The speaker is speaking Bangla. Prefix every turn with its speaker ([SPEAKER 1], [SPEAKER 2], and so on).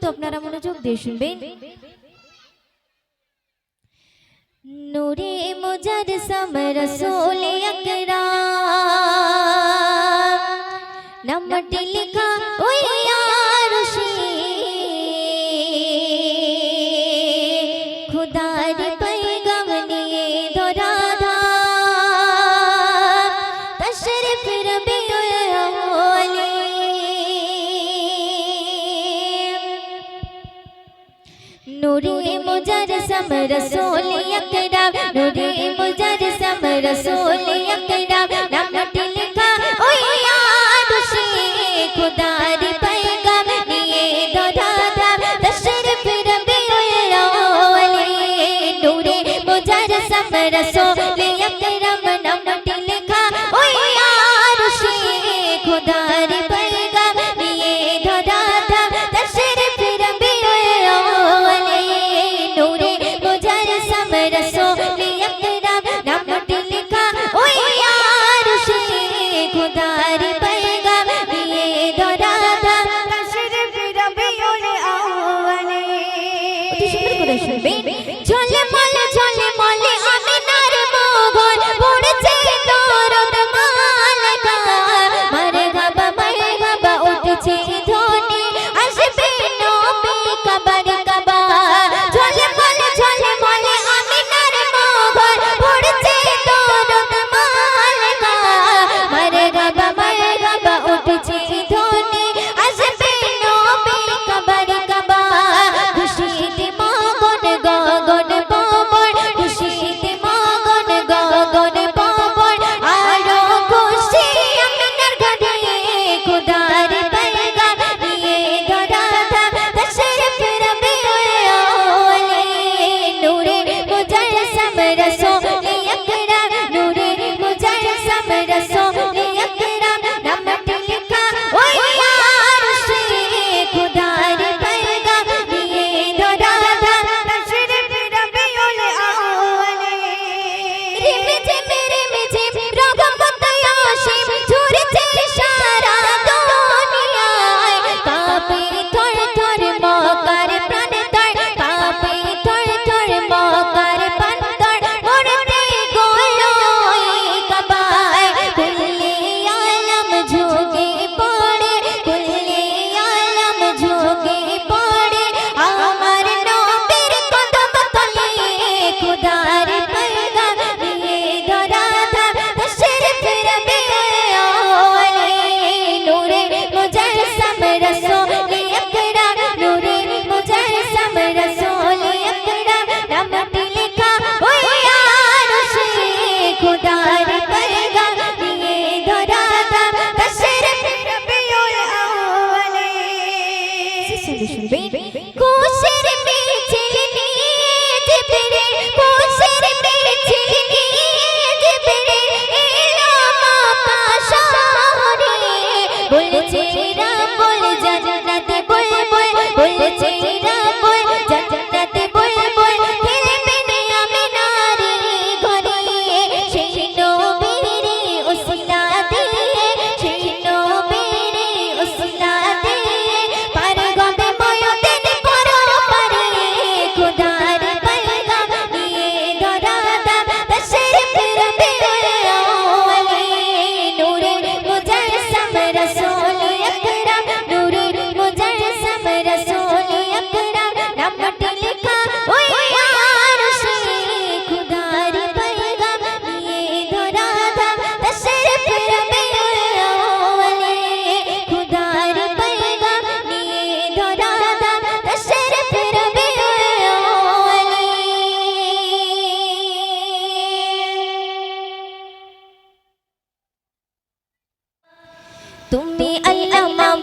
[SPEAKER 1] তো আপনারা মনোযোগ দিয়ে শুনবেন। নূরে মুজার সমর সোলে আকরা। নামটি লেখা ওই আরশে। খুদার मुजरसम रसोल अकरम नूरे मुजरसम रसोल अकरम नाम नट लिखा ओ यार शे खुदारी पैगम निये दोधादा तशरफ रबी उल नूरे मुजरसम रसोल 哎呀妈！